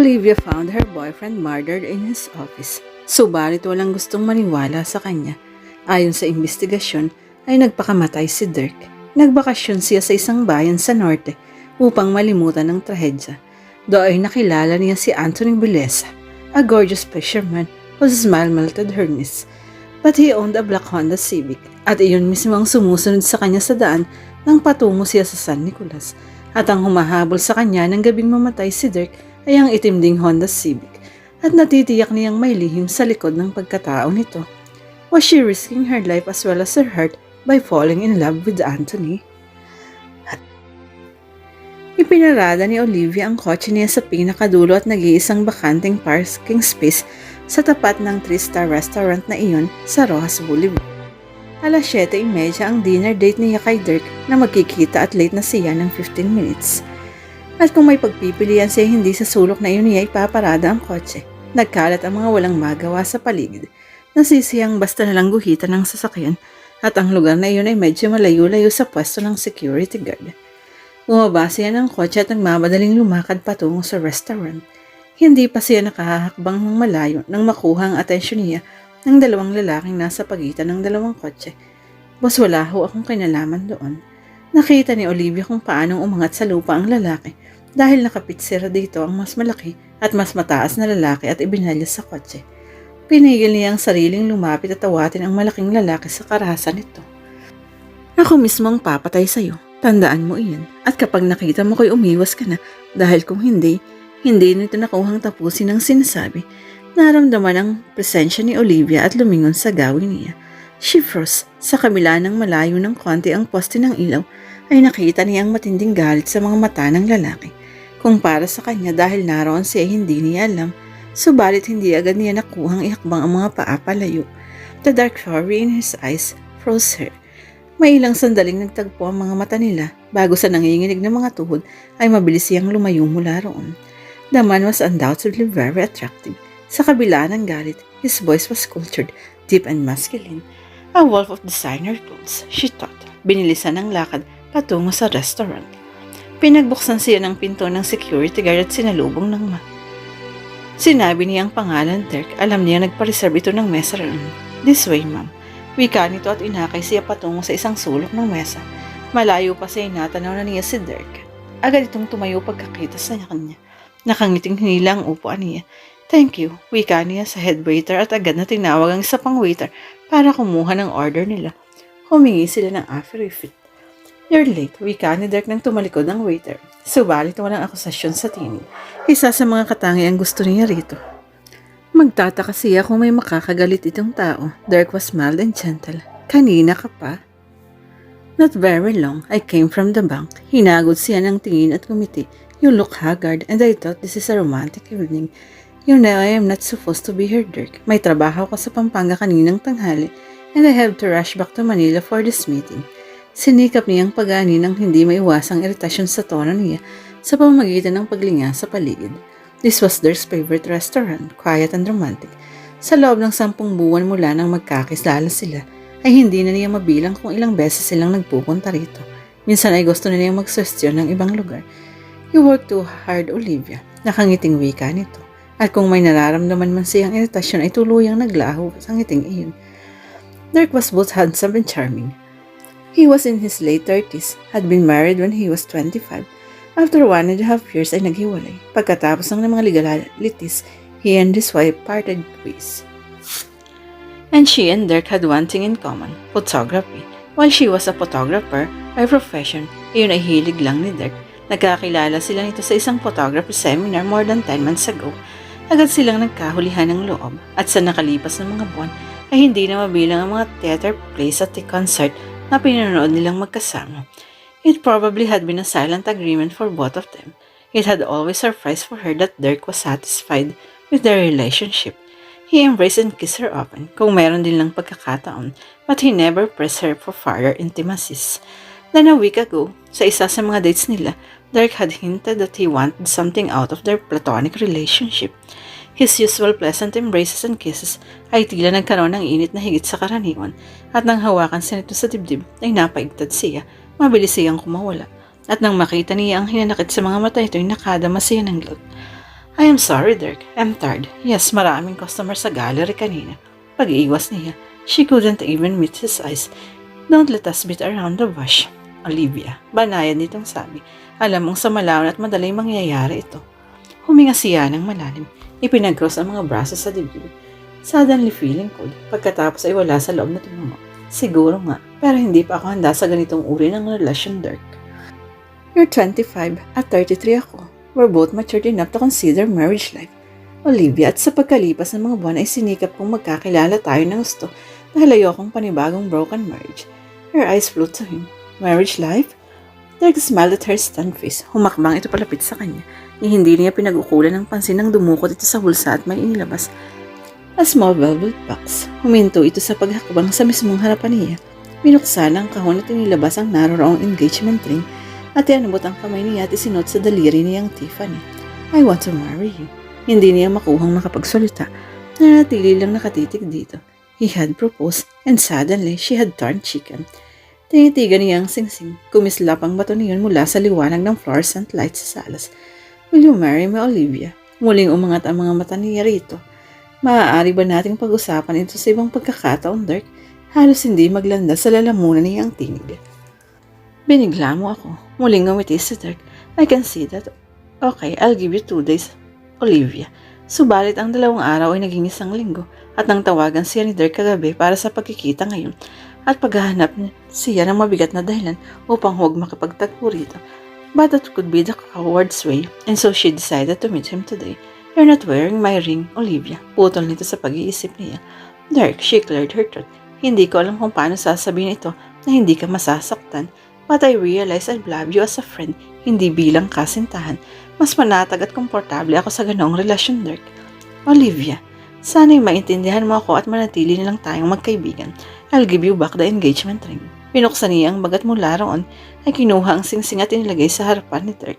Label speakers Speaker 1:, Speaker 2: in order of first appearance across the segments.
Speaker 1: Olivia found her boyfriend murdered in his office. Subalit walang gustong maniwala sa kanya. Ayon sa investigasyon, ay nagpakamatay si Dirk. Nagbakasyon siya sa isang bayan sa norte upang malimutan ang trahedya. Doon ay nakilala niya si Anthony Bilesa, a gorgeous fisherman whose smile melted her knees. But he owned a black Honda Civic at iyon mismo ang sumusunod sa kanya sa daan nang patungo siya sa San Nicolas. At ang humahabol sa kanya ng gabing mamatay si Dirk ay ang itim ding Honda Civic at natitiyak niyang may lihim sa likod ng pagkatao nito. Was she risking her life as well as her heart by falling in love with Anthony? Ipinarada ni Olivia ang kotse niya sa pinakadulo at nag-iisang bakanting parking space sa tapat ng 3-star restaurant na iyon sa Rojas Boulevard. Alas 7.30 ang dinner date niya kay Dirk na magkikita at late na siya ng 15 minutes. At kung may pagpipilian siya hindi sa sulok na iyon niya ipaparada ang kotse. Nagkalat ang mga walang magawa sa paligid. Nasisiyang basta nalang guhitan ng sasakyan at ang lugar na iyon ay medyo malayo-layo sa pwesto ng security guard. Bumaba siya ng kotse at nagmamadaling lumakad patungo sa restaurant. Hindi pa siya nakahahakbang ng malayo nang makuha ang atensyon niya ng dalawang lalaking nasa pagitan ng dalawang kotse. Bas wala ho akong kinalaman doon. Nakita ni Olivia kung paanong umangat sa lupa ang lalaki dahil nakapitsira dito ang mas malaki at mas mataas na lalaki at ibinalya sa kotse. Pinigil niya ang sariling lumapit at tawatin ang malaking lalaki sa karahasan nito. Ako mismo ang papatay sa'yo. Tandaan mo iyan. At kapag nakita mo ko'y umiwas ka na dahil kung hindi, hindi nito nakuhang tapusin ang sinasabi. Naramdaman ang presensya ni Olivia at lumingon sa gawin niya. She froze. Sa kabila ng malayo ng konti ang poste ng ilaw, ay nakita niya ang matinding galit sa mga mata ng lalaki. Kung para sa kanya dahil naroon siya hindi niya alam, subalit hindi agad niya nakuhang ihakbang ang mga paa palayo. The dark fury in his eyes froze her. May ilang sandaling nagtagpo ang mga mata nila bago sa nanginginig ng mga tuhod ay mabilis siyang lumayo mula roon. The man was undoubtedly very attractive. Sa kabila ng galit, his voice was cultured, deep and masculine. A wolf of designer clothes, she thought. Binilisan ng lakad patungo sa restaurant. Pinagbuksan siya ng pinto ng security guard at sinalubong ng ma. Sinabi niya ang pangalan Dirk. Alam niya nagpa-reserve ito ng mesa roon. This way, ma'am. Wika nito at inakay siya patungo sa isang sulok ng mesa. Malayo pa siya natanaw na niya si Dirk. Agad itong tumayo pagkakita sa kanya. Nakangiting hinila ang upuan niya. Thank you, wika niya sa head waiter at agad na tinawag ang isa pang waiter para kumuha ng order nila. Humingi sila ng affidavit. You're late, wika ni Dirk nang tumalikod ng waiter. Subalit walang akusasyon sa tinig. Isa sa mga katangiang gusto niya rito. Magtataka siya kung may makakagalit itong tao. Dirk was mild and gentle. Kanina ka pa? Not very long, I came from the bank. Hinagod siya ng tingin at kumiti. You look haggard and I thought this is a romantic evening. You know I am not supposed to be here, Dirk. May trabaho ko sa Pampanga kaninang tanghali and I have to rush back to Manila for this meeting. Sinikap niyang pagani ng hindi maiwasang iritasyon sa tono niya sa pamamagitan ng paglinga sa paligid. This was their favorite restaurant, quiet and romantic. Sa loob ng sampung buwan mula nang magkakisala sila, ay hindi na niya mabilang kung ilang beses silang nagpupunta rito. Minsan ay gusto na niyang magsustyon ng ibang lugar. You work too hard, Olivia. Nakangiting wika nito. At kung may nararamdaman man siyang iritasyon ay tuluyang naglaho sa ngiting iyon. Dirk was both handsome and charming. He was in his late 30s, had been married when he was 25. After one and a half years ay naghiwalay. Pagkatapos ng mga legalities, he and his wife parted ways. And she and Dirk had one thing in common, photography. While she was a photographer by profession, iyon ay hilig lang ni Dirk. Nagkakilala sila nito sa isang photography seminar more than 10 months ago. Agad silang nagkahulihan ng loob at sa nakalipas ng mga buwan ay hindi na mabilang ang mga theater plays at the concert na pinanonood nilang magkasama. It probably had been a silent agreement for both of them. It had always surprised for her that Dirk was satisfied with their relationship. He embraced and kissed her often kung meron din lang pagkakataon but he never pressed her for further intimacies. Then a week ago, sa isa sa mga dates nila, Dirk had hinted that he wanted something out of their platonic relationship. His usual pleasant embraces and kisses ay tila nagkaroon ng init na higit sa karaniwan at nang hawakan siya nito sa dibdib ay napaigtad siya, mabilis siyang kumawala. At nang makita niya ang hinanakit sa mga mata nito ay nakadama siya ng guilt. I am sorry, Dirk. I'm tired. Yes, maraming customer sa gallery kanina. Pag-iwas niya, she couldn't even meet his eyes. Don't let us beat around the bush. Olivia, banayan nitong sabi. Alam mong sa malawan at madaling mangyayari ito. Huminga siya ng malalim. Ipinag-cross ang mga braso sa dibdib. Suddenly feeling cold. Pagkatapos ay wala sa loob na tumungo. Siguro nga, pero hindi pa ako handa sa ganitong uri ng relasyon, Dirk. You're 25 at 33 ako. We're both matured enough to consider marriage life. Olivia, at sa pagkalipas ng mga buwan ay sinikap kong magkakilala tayo ng gusto dahil ayokong panibagong broken marriage. Her eyes flew to him. Marriage life? Derek smiled at her stunned face. Humakbang ito palapit sa kanya. Ni hindi niya pinag-ukulan ng pansin nang dumukot ito sa bulsa at may inilabas. A small velvet box. Huminto ito sa paghakbang sa mismong harapan niya. Binuksan ang kahon at inilabas ang naroroong engagement ring at ianabot ang kamay niya at isinot sa daliri niyang Tiffany. I want to marry you. Hindi niya makuhang makapagsalita. Nanatili lang nakatitig dito. He had proposed and suddenly she had turned chicken. Tinitigan niya ang singsing. Kumislap ang bato niyon mula sa liwanag ng fluorescent light sa salas. Will you marry me, Olivia? Muling umangat ang mga mata niya rito. Maaari ba nating pag-usapan ito sa ibang pagkakataon, Dirk? Halos hindi maglanda sa lalamunan niyang tinig. Binigla mo ako. Muling ngumiti si Dirk. I can see that. Okay, I'll give you two days, Olivia. Subalit ang dalawang araw ay naging isang linggo at nang tawagan siya ni Dirk kagabi para sa pagkikita ngayon at paghahanap siya ng mabigat na dahilan upang huwag makipagtagpo rito. But that could be the coward's way and so she decided to meet him today. You're not wearing my ring, Olivia. Putol nito sa pag-iisip niya. Dirk, she cleared her throat. Hindi ko alam kung paano sasabihin ito na hindi ka masasaktan. But I realize I love you as a friend, hindi bilang kasintahan. Mas manatag at komportable ako sa ganoong relasyon, Dirk. Olivia, sana'y maintindihan mo ako at manatili na lang tayong magkaibigan. I'll give you back the engagement ring. Pinuksan niya ang bagat mula roon ay kinuha ang singsing at inilagay sa harapan ni Dirk.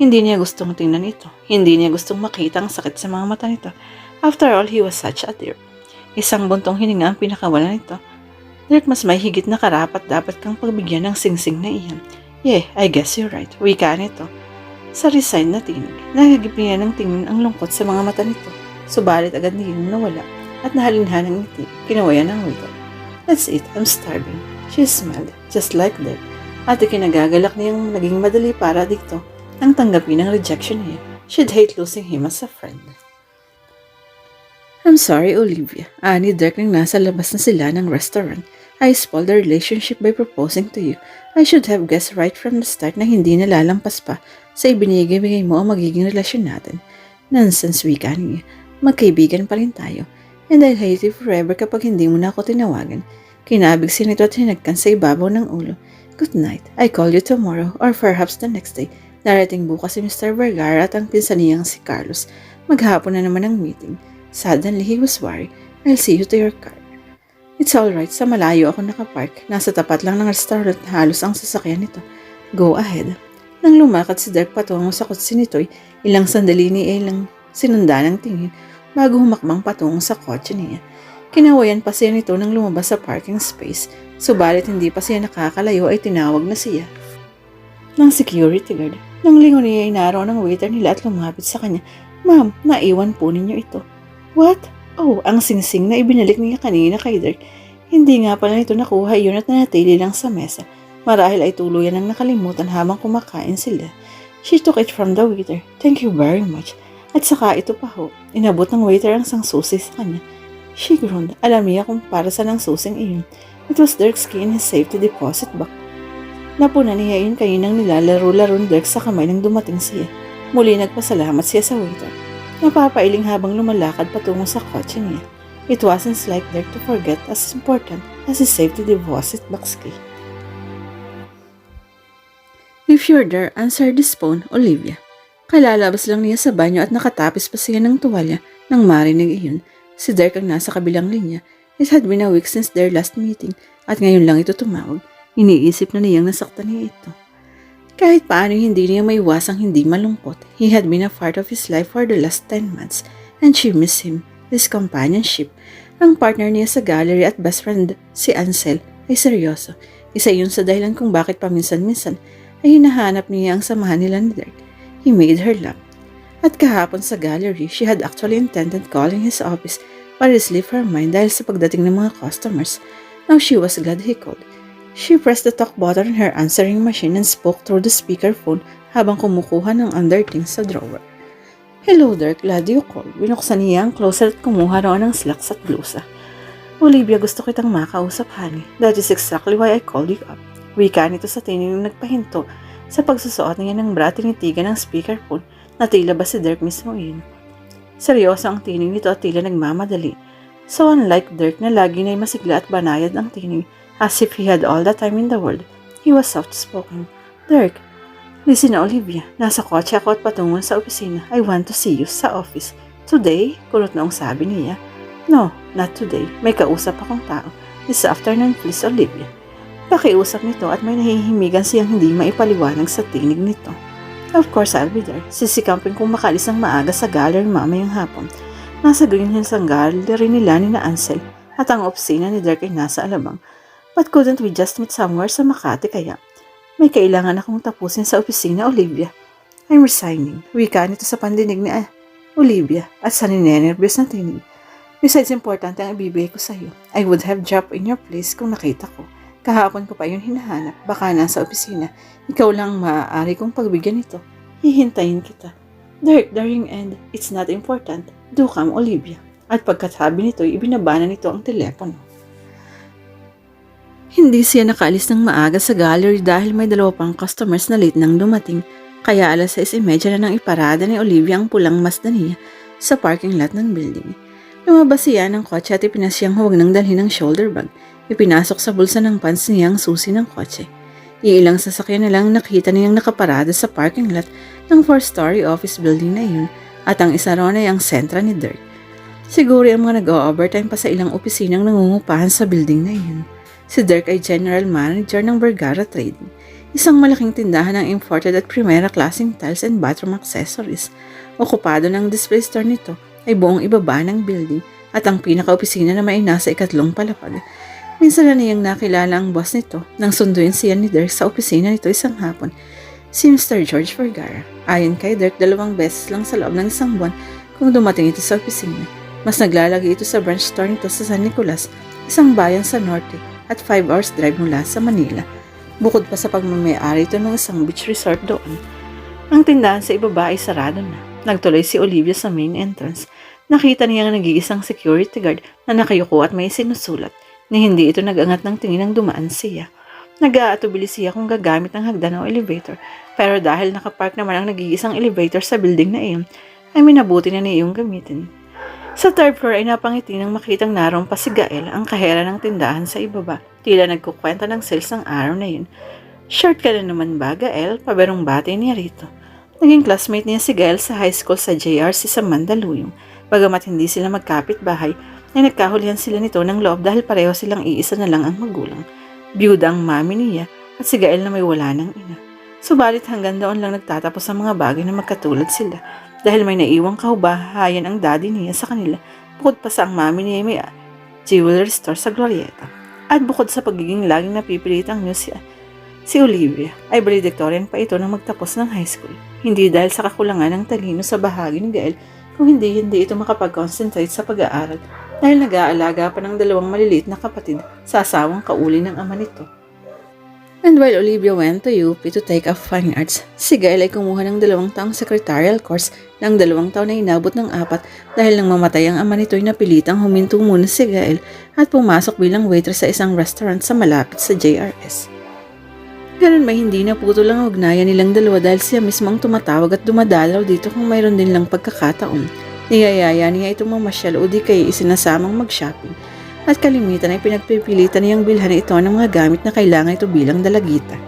Speaker 1: Hindi niya gustong tingnan ito. Hindi niya gustong makita ang sakit sa mga mata nito. After all, he was such a dear. Isang buntong hininga ang pinakawalan nito. Dirk, mas may higit na karapat dapat kang pagbigyan ng singsing na iyan. Yeah, I guess you're right. Wika nito. Sa resign na tinig, nagagip niya ng tingin ang lungkot sa mga mata nito. Subalit agad niyang nawala at nahalinhan ng ngiti. Kinawayan ng waiter. That's it, I'm starving. She smiled, just like that. At ikinagagalak niyang naging madali para dito nang tanggapin ang rejection niya. She'd hate losing him as a friend. I'm sorry, Olivia. Ani Dirk nang nasa labas na sila ng restaurant. I spoiled the relationship by proposing to you. I should have guessed right from the start na hindi nalalampas pa sa ibinigay-bigay mo ang magiging relasyon natin. Nonsense, wika niya. Magkaibigan pa rin tayo. And I'll hate you forever kapag hindi mo na ako tinawagan. Kinabig si nito at hinagkan sa ibabaw ng ulo. Good night. I call you tomorrow or perhaps the next day. Darating bukas si Mr. Vergara at ang pinsan niyang si Carlos. Maghapon na naman ang meeting. Suddenly, he was worried. I'll see you to your car. It's alright, sa malayo ako nakapark. Nasa tapat lang ng restaurant halos ang sasakyan nito. Go ahead. Nang lumakad si Dirk patungo sa kotse nito'y ilang sandali ni Elang sinunda ng tingin bago humakbang patungo sa kotse niya. Kinawayan pa siya nito nang lumabas sa parking space. Subalit hindi pa siya nakakalayo ay tinawag na siya ng security guard. Nang lingon niya ay naroon ang waiter nila at lumapit sa kanya. Ma'am, naiwan po ninyo ito. What? Oh, ang singsing na ibinalik niya kanina kay Dirk. Hindi nga pala nito nakuha yun at nanatili lang sa mesa. Marahil ay tuluyan ang nakalimutan habang kumakain sila. She took it from the waiter. Thank you very much. At saka ito pa ho, inabot ng waiter ang sang susi sa kanya. She groaned. Alam niya kung para sa ng susing iyon. It was Dirk's key in his safety deposit box. Napuna niya yun kaninang nilalaro-laro ni Dirk sa kamay nang dumating siya. Muli nagpasalamat siya sa waiter. Napapailing habang lumalakad patungo sa kotse niya. It wasn't like Dirk to forget as important as his safety deposit box key. If you're there, answer this phone, Olivia. Kalalabas lang niya sa banyo at nakatapis pa siya ng tuwalya nang marinig iyon. Si Dirk ang nasa kabilang linya. It had been a week since their last meeting at ngayon lang ito tumawag. Iniisip na niyang nasaktan niya ito. Kahit paano hindi niya maiwasang hindi malungkot, he had been a part of his life for the last 10 months and she missed him, his companionship. Ang partner niya sa gallery at best friend, si Ansel, ay seryoso. Isa yun sa dahilan kung bakit paminsan-minsan ay hinahanap niya ang samahan nila ni Dirk. He made her laugh. At kahapon sa gallery, she had actually intended calling his office para sleep her mind dahil sa pagdating ng mga customers. Now she was glad he called. She pressed the talk button on her answering machine and spoke through the speakerphone habang kumukuha ng underthings sa drawer. Hello, Dirk. Glad you called. Binuksan niya ang closet at kumuha raw ng slacks at blusa. Olivia, gusto kitang makausap, honey. That is exactly why I called you up. Wika nito sa tinig nagpahinto sa pagsusuot niya ng bra tinitigan ng speakerphone na tila ba si Dirk mismo yun. Seryoso ang tinig nito at tila nagmamadali. So unlike Dirk na lagi na'y masigla at banayad ang tinig, as if he had all the time in the world, he was soft-spoken. Dirk, listen Olivia, nasa kotse ako at patungo sa opisina. I want to see you sa office. Today? Kulot na ang sabi niya. No, not today. May kausap akong tao. This afternoon, please, Olivia. Pakiusap nito at may nahihimigan siyang hindi maipaliwanag sa tinig nito. Of course, I'll be there. Sisikampin kong makalis ng maaga sa gallery mamayang hapon. Nasa Green Hills ang gallery nila ni na Ansel at ang opisina ni Dirk ay nasa Alabang. But couldn't we just meet somewhere sa Makati kaya? May kailangan akong tapusin sa opisina, Olivia. I'm resigning. Wika nito sa pandinig ni ah, Olivia at sa ninenervyos na tinig. Besides, importante ang ibibigay ko sa iyo. I would have dropped in your place kung nakita ko. Kahapon ko pa yun hinahanap. Baka nasa opisina. Ikaw lang maaari kong pagbigyan nito. Hihintayin kita. Dirk, daring end. It's not important. Do come, Olivia. At pagkatabi nito, ibinabana nito ang telepono. Hindi siya nakaalis ng maaga sa gallery dahil may dalawa pang customers na late nang dumating. Kaya alas 6.30 na nang iparada ni Olivia ang pulang Mazda niya sa parking lot ng building. Lumabas siya ng kotse at ipinasyang huwag nang dalhin ng shoulder bag. Ipinasok sa bulsa ng pants niya ang susi ng kotse. Iilang sasakyan na lang nakita niyang nakaparada sa parking lot ng four-story office building na iyon at ang isa ron ay ang sentra ni Dirk. Siguro ang mga nag-overtime pa sa ilang opisinang nangungupahan sa building na iyon. Si Dirk ay general manager ng Vergara Trading, isang malaking tindahan ng imported at primera klaseng tiles and bathroom accessories. Okupado ng display store nito ay buong ibaba ng building at ang pinaka-opisina naman ay nasa ikatlong palapag. Minsan na niyang nakilala ang boss nito nang sunduin siya ni Dirk sa opisina nito isang hapon, si Mr. George Vergara. Ayon kay Dirk, dalawang beses lang sa loob ng isang buwan kung dumating ito sa opisina. Mas naglalagay ito sa branch store nito sa San Nicolas, isang bayan sa norte at 5 hours drive mula sa Manila. Bukod pa sa pagmamayari ito ng isang beach resort doon. Ang tindahan sa ibaba ay sarado na. Nagtuloy si Olivia sa main entrance. Nakita niya ang nag-iisang security guard na nakayuko at may sinusulat ni hindi ito nagangat ng tingin ng dumaan siya. Nag-aatubili siya kung gagamit ng hagdan o elevator, pero dahil nakapark naman ang nag-iisang elevator sa building na iyon, ay minabuti na niya iyong gamitin. Sa third floor ay napangiti nang makitang naroon pa si Gael, ang kahera ng tindahan sa ibaba. Tila nagkukwenta ng sales ng araw na yun. Short ka na naman ba, Gael? Paberong bati niya rito. Naging classmate niya si Gael sa high school sa JRC sa Mandaluyong. Bagamat hindi sila magkapit bahay, ay nagkahulihan sila nito ng loob dahil pareho silang iisa na lang ang magulang. Biyuda ang mami niya at si Gael na may wala ng ina. Subalit hanggang doon lang nagtatapos ang mga bagay na magkatulad sila dahil may naiwang kaubahayan ang daddy niya sa kanila bukod pa sa ang mami niya may jewelry store sa Glorieta. At bukod sa pagiging laging napipilitang niyo si, si Olivia ay valedictorian pa ito nang magtapos ng high school. Hindi dahil sa kakulangan ng talino sa bahagi ni Gael kung hindi hindi ito makapag-concentrate sa pag-aaral dahil nag-aalaga pa ng dalawang maliliit na kapatid sa asawang kauli ng ama nito. And while Olivia went to UP to take up fine arts, si Gael ay kumuha ng dalawang taong secretarial course ng dalawang taon na inabot ng apat dahil nang mamatay ang ama nito ay napilitang huminto muna si Gael at pumasok bilang waitress sa isang restaurant sa malapit sa JRS. Ganun may hindi na puto lang ang ugnayan nilang dalawa dahil siya mismo ang tumatawag at dumadalaw dito kung mayroon din lang pagkakataon. Niyayaya niya itong mamasyal o di kaya isinasamang mag-shopping at kalimitan ay pinagpipilitan niyang bilhan ito ng mga gamit na kailangan ito bilang dalagita.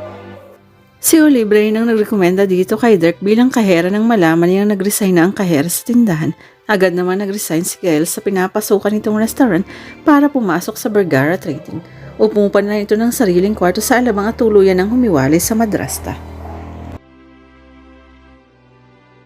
Speaker 1: Si Olibre ay nang nagrekomenda dito kay Dirk bilang kahera nang malaman niyang nag-resign na ang kahera sa tindahan. Agad naman nag-resign si Gael sa pinapasukan nitong restaurant para pumasok sa Vergara Trading. Upumupan na ito ng sariling kwarto sa alabang at tuluyan ng humiwalay sa madrasta.